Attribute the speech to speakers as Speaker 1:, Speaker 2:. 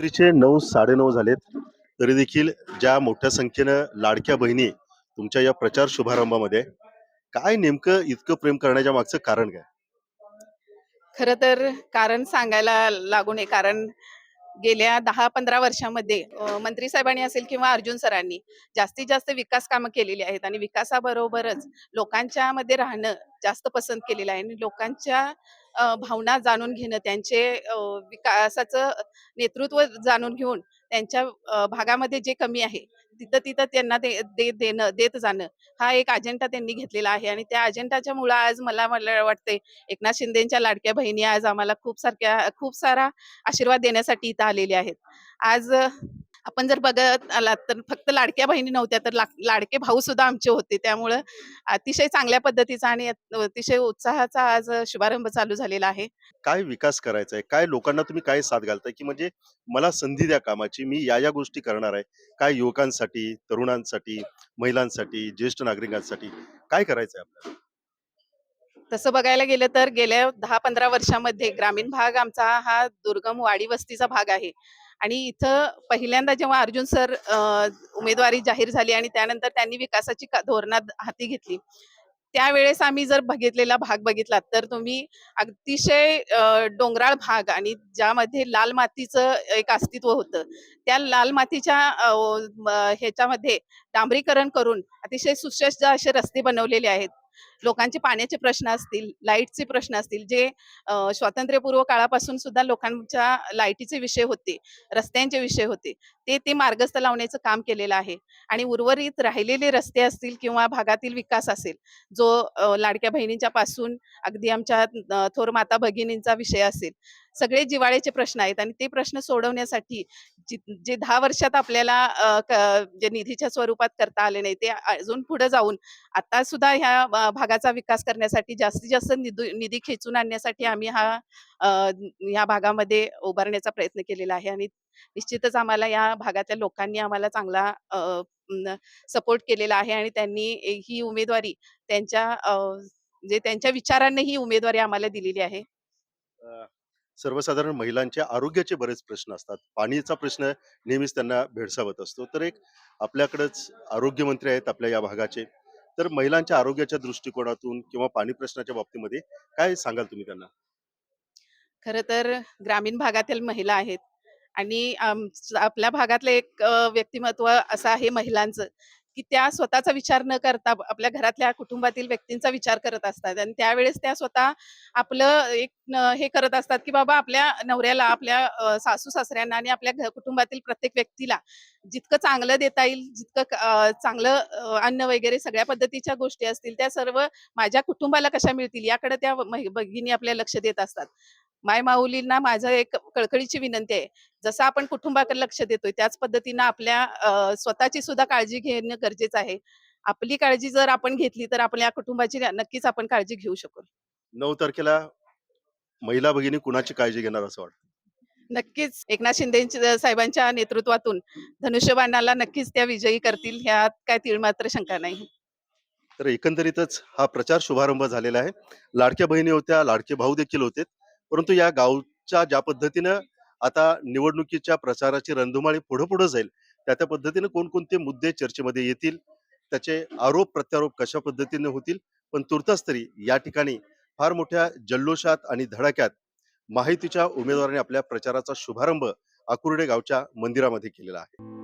Speaker 1: रात्रीचे नऊ साडेनऊ झालेत. तरी देखील ज्या मोठ्या संख्येनं लाडक्या बहिणी तुमच्या या प्रचार शुभारंभामध्ये काय नेमकं इतकं प्रेम करण्याच्या मागचं कारण काय?
Speaker 2: खर तर कारण सांगायला लागू नये. कारण गेल्या दहा पंधरा वर्षामध्ये मंत्री साहेबांनी असेल किंवा अर्जुन सरांनी जास्तीत जास्त विकास कामं केलेली आहेत आणि विकासाबरोबरच लोकांच्या मध्ये राहणं जास्त पसंत केलेलं आहे. आणि लोकांच्या भावना जाणून घेणं त्यांचे विकासाचं नेतृत्व जाणून घेऊन त्यांच्या भागामध्ये जे कमी आहे तिथं तिथं त्यांना दे दे- देणं देत जाणं हा एक अजेंडा त्यांनी घेतलेला आहे. आणि त्या अजेंडाच्या मुळे आज मला मला वाटते एकनाथ शिंदेच्या लाडक्या बहिणी आज आम्हाला खूप सारख्या खूप सारा आशीर्वाद देण्यासाठी इथं आलेल्या आहेत. आज आपण जर बघत आलात तर फक्त लाडक्या बहिणी नव्हत्या तर लाडके भाऊ सुद्धा आमचे होते. त्यामुळं अतिशय चांगल्या पद्धतीचा आणि अत- अतिशय उत्साहाचा आज शुभारंभ चालू झालेला आहे.
Speaker 1: काय विकास करायचा आहे काय लोकांना तुम्ही काय साथ घालताय? की म्हणजे मला संधी द्या कामाची मी या या गोष्टी करणार आहे. काय युवकांसाठी तरुणांसाठी महिलांसाठी ज्येष्ठ नागरिकांसाठी काय करायचं आहे आपल्याला?
Speaker 2: तसं बघायला गेलं तर गेल्या दहा पंधरा वर्षामध्ये ग्रामीण भाग आमचा हा दुर्गम वाडी वस्तीचा भाग आहे. आणि इथं पहिल्यांदा जेव्हा अर्जुन सर उमेदवारी जाहीर झाली आणि त्यानंतर त्यांनी विकासाची धोरणात हाती घेतली. त्यावेळेस आम्ही जर बघितलेला भाग बघितला तर तुम्ही अतिशय डोंगराळ भाग आणि ज्यामध्ये लाल मातीचं एक अस्तित्व होतं. त्या लाल मातीच्या ह्याच्यामध्ये डांबरीकरण करून अतिशय सुश्रेष्ठ असे रस्ते बनवलेले आहेत. लोकांचे पाण्याचे प्रश्न असतील लाईटचे प्रश्न असतील जे स्वातंत्र्यपूर्व काळापासून सुद्धा लोकांच्या लाईटीचे विषय होते रस्त्यांचे विषय होते ते ते मार्गस्थ लावण्याचं काम केलेलं आहे. आणि उर्वरित राहिलेले रस्ते असतील किंवा भागातील विकास असेल जो लाडक्या बहिणींच्या पासून अगदी आमच्या थोर माता भगिनींचा विषय असेल सगळे जिवाळ्याचे प्रश्न आहेत. आणि ते प्रश्न सोडवण्यासाठी जे दहा वर्षात आपल्याला जे निधीच्या स्वरूपात करता आले नाही ते अजून पुढे जाऊन आता सुद्धा ह्या अ, भागाचा विकास करण्यासाठी जास्तीत जास्त निधी निधी खेचून आणण्यासाठी आम्ही हा या भागामध्ये उभारण्याचा प्रयत्न केलेला आहे. आणि निश्चितच आम्हाला या भागातल्या लोकांनी आम्हाला चांगला सपोर्ट केलेला आहे. आणि त्यांनी ही उमेदवारी त्यांच्या जे त्यांच्या विचारांनी ही उमेदवारी आम्हाला दिलेली आहे.
Speaker 1: सर्वसाधारण महिलांच्या आरोग्याचे बरेच प्रश्न असतात. पाणीचा प्रश्न नेहमीच त्यांना भेडसावत असतो. तर एक आपल्याकडेच आरोग्यमंत्री आहेत आपल्या या भागाचे. तर महिलांच्या आरोग्याच्या दृष्टिकोनातून किंवा पाणी प्रश्नाच्या बाबतीमध्ये काय सांगाल तुम्ही त्यांना?
Speaker 2: खरं तर ग्रामीण भागातील महिला आहेत आणि आपल्या भागातलं एक व्यक्तिमत्व असं आहे महिलांचं. की त्या स्वतःचा विचार न करता आपल्या घरातल्या कुटुंबातील व्यक्तींचा विचार करत असतात. आणि त्यावेळेस त्या स्वतः आपलं एक हे करत असतात की बाबा आपल्या नवऱ्याला आपल्या सासू सासऱ्यांना आणि आपल्या कुटुंबातील प्रत्येक व्यक्तीला जितकं चांगलं देता येईल जितकं चांगलं अन्न वगैरे सगळ्या पद्धतीच्या गोष्टी असतील त्या सर्व माझ्या कुटुंबाला कशा मिळतील याकडे त्या भगिनी आपल्या लक्ष देत असतात. माय माऊलींना माझं एक कळकळीची विनंती आहे. जसं आपण कुटुंबाकडे लक्ष देतोय त्याच पद्धतीनं आपल्या स्वतःची सुद्धा काळजी घेणं गरजेचं आहे. आपली काळजी जर आपण घेतली तर आपल्या कुटुंबाची नक्कीच आपण काळजी घेऊ शकू.
Speaker 1: नऊ तारखेला महिला भगिनी कुणाची काळजी घेणार असं वाटतं?
Speaker 2: नक्कीच. एकनाथ शिंदे साहेबांच्या नेतृत्वातून धनुष्यबाणाला नक्कीच त्या विजयी करतील ह्यात काय तीळ मात्र शंका नाही.
Speaker 1: तर एकंदरीतच हा प्रचार शुभारंभ झालेला आहे. लाडक्या बहिणी होत्या लाडके भाऊ देखील होते. परंतु या गावच्या ज्या पद्धतीनं आता निवडणुकीच्या प्रचाराची रणधुमाळी पुढे पुढे जाईल त्या त्या पद्धतीने कोणकोणते मुद्दे चर्चेमध्ये येतील त्याचे आरोप प्रत्यारोप कशा पद्धतीने होतील पण तुर्तास तरी या ठिकाणी फार मोठ्या जल्लोषात आणि धडाक्यात माहितीच्या उमेदवाराने आपल्या प्रचाराचा शुभारंभ आकुर्डे गावच्या मंदिरामध्ये केलेला आहे.